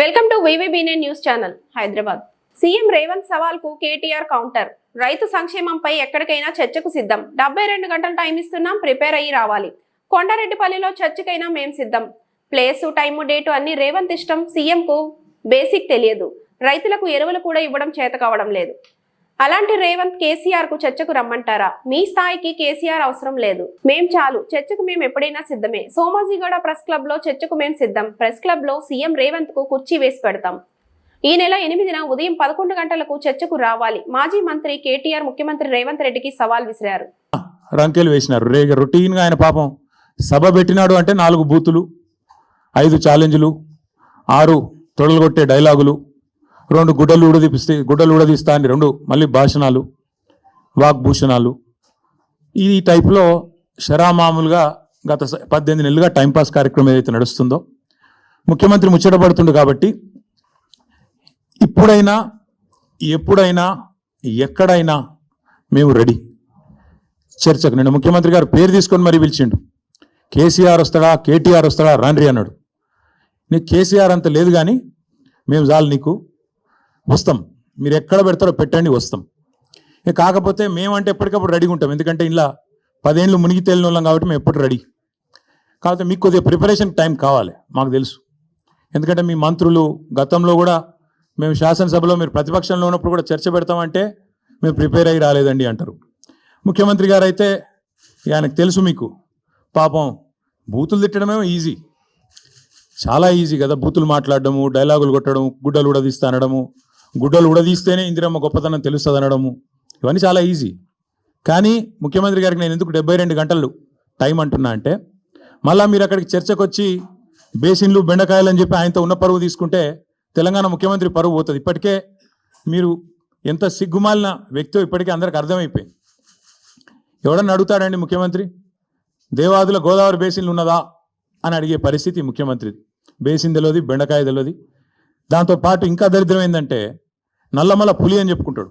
Welcome to వివిబీనే news channel Hyderabad. CM Revanth సవాల్కు KTR counter. రైతు సంక్షేమంపై ఎక్కడికైనా చర్చకు సిద్ధం. డెబ్బై రెండు గంటలు టైం ఇస్తున్నాం ప్రిపేర్ అయ్యి రావాలి. కొండారెడ్డిపల్లిలో చర్చకైనా మేం సిద్ధం. ప్లేసు టైము డేటు అన్ని రేవంత్ ఇష్టం సీఎంకు బేసిక్ తెలియదు. రైతులకు ఎరువులు కూడా ఇవ్వడం చేత కావడం లేదు. అలాంటి రేవంత్ కేసీఆర్కు చర్చకు రమ్మంటారా? మీ స్థాయికి కేసీఆర్ అవసరం లేదు. మేం చాలు. చర్చకు మేము ఎప్పుడైనా సిద్ధమే. సోమాజిగూడ ప్రెస్ క్లబ్లో చర్చకు మేము సిద్ధం. ప్రెస్ క్లబ్లో సీఎం రేవంత్కు కుర్చీ వేసి పెడతాం. ఈ నెల ఎనిమిదిన ఉదయం పదకొండు గంటలకు చర్చకు రావాలి. మాజీ మంత్రి కేటీఆర్ ముఖ్యమంత్రి రేవంత్ రెడ్డికి సవాల్ విసిరారు. రంకెలు వేసినారు. రే రొటీన్గా ఆయన పాపం సభ పెట్టినాడు అంటే నాలుగు బూతులు ఐదు ఛాలెంజ్లు ఆరు తొడలుగొట్టే డైలాగులు రెండు గుడ్డలు ఊడదీపిస్తే గుడ్డలు ఊడదీస్తా అని రెండు మళ్ళీ భాషణాలు వాగ్భూషణాలు. ఈ టైప్లో షరామామూలుగా గత పద్దెనిమిది నెలలుగా టైంపాస్ కార్యక్రమం ఏదైతే నడుస్తుందో ముఖ్యమంత్రి ముచ్చటపడుతుండు కాబట్టి ఇప్పుడైనా ఎప్పుడైనా ఎక్కడైనా మేము రెడీ. చర్చకు నేను ముఖ్యమంత్రి గారు పేరు తీసుకొని మరీ పిలిచిండు. కేసీఆర్ వస్తాడా కేటీఆర్ వస్తాడా రాండ్రి అన్నాడు. నీకు కేసీఆర్ అంత లేదు కానీ మేము చాలు నీకు వస్తాం. మీరు ఎక్కడ పెడతారో పెట్టండి వస్తాం. ఇక కాకపోతే మేమంటే ఎప్పటికప్పుడు రెడీగా ఉంటాం. ఎందుకంటే ఇలా పదేళ్ళు మునిగి తేలిన వాళ్ళం కాబట్టి మేము ఎప్పుడు రెడీ కాకపోతే మీకు కొద్దిగా ప్రిపరేషన్ టైం కావాలి మాకు తెలుసు. ఎందుకంటే మీ మంత్రులు గతంలో కూడా మేము శాసనసభలో మీరు ప్రతిపక్షంలో ఉన్నప్పుడు కూడా చర్చ పెడతామంటే మేము ప్రిపేర్ అయ్యి రాలేదండి అంటారు. ముఖ్యమంత్రి గారు అయితే ఆయనకు తెలుసు మీకు. పాపం బూతులు తిట్టడమే ఈజీ చాలా ఈజీ కదా బూతులు మాట్లాడడము డైలాగులు కొట్టడం గుడ్డలు కూడా అనడము. గుడ్డలు ఉడదీస్తేనే ఇందిరమ్మ గొప్పతనం తెలుస్తుంది అనడము. ఇవన్నీ చాలా ఈజీ కానీ ముఖ్యమంత్రి గారికి నేను ఎందుకు డెబ్బై రెండు గంటలు టైం అంటున్నా అంటే మళ్ళీ మీరు అక్కడికి చర్చకు వచ్చి బేసిన్లు బెండకాయలు అని చెప్పి ఆయనతో ఉన్న పరువు తీసుకుంటే తెలంగాణ ముఖ్యమంత్రి పరువు పోతుంది. ఇప్పటికే మీరు ఎంత సిగ్గుమాలిన వ్యక్తో ఇప్పటికే అందరికి అర్థమైపోయింది. ఎవడన్నా అడుగుతాడండి ముఖ్యమంత్రి దేవాదుల గోదావరి బేసిన్లు ఉన్నదా అని అడిగే పరిస్థితి ముఖ్యమంత్రిది. బేసిన్ తెలియదు బెండకాయ తెలియదు దాంతో పాటు ఇంకా దరిద్రం ఏంటంటే నల్లమల పులి అని చెప్పుకుంటాడు.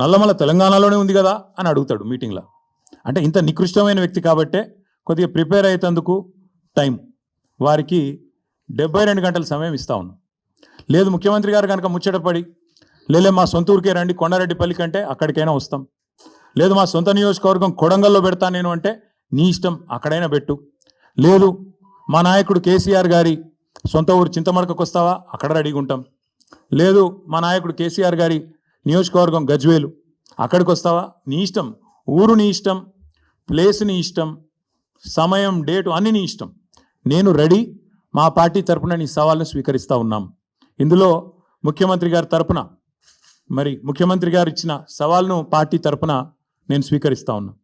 నల్లమల తెలంగాణలోనే ఉంది కదా అని అడుగుతాడు మీటింగ్లో అంటే ఇంత నికృష్టమైన వ్యక్తి కాబట్టే కొద్దిగా ప్రిపేర్ అయ్యేందుకు టైం. వారికి డెబ్బై రెండు గంటల సమయం ఇస్తా ఉన్నాం. లేదు ముఖ్యమంత్రి గారు కనుక ముచ్చటపడి లేలే మా సొంత ఊరికే రండి కొండారెడ్డిపల్లి కంటే అక్కడికైనా వస్తాం. లేదు మా సొంత నియోజకవర్గం కొడంగల్లో పెడతా నేను అంటే నీ ఇష్టం అక్కడైనా పెట్టు. లేదు మా నాయకుడు కేసీఆర్ గారి సొంత ఊరు చింతమడకకు వస్తావా అక్కడ రెడీగా ఉంటాం. లేదు మా నాయకుడు కేసీఆర్ గారి నియోజకవర్గం గజ్వేలు. అక్కడికి వస్తావా నీ ఇష్టం. ఊరు నీ ఇష్టం. ప్లేస్ నీ ఇష్టం. సమయం డేటు అన్ని నీ ఇష్టం. నేను రెడీ. మా పార్టీ తరపున నీ సవాల్ను స్వీకరిస్తూ ఉన్నాం. ఇందులో ముఖ్యమంత్రి గారి తరపున మరి ముఖ్యమంత్రి గారు ఇచ్చిన సవాల్ను పార్టీ తరపున నేను స్వీకరిస్తా ఉన్నా.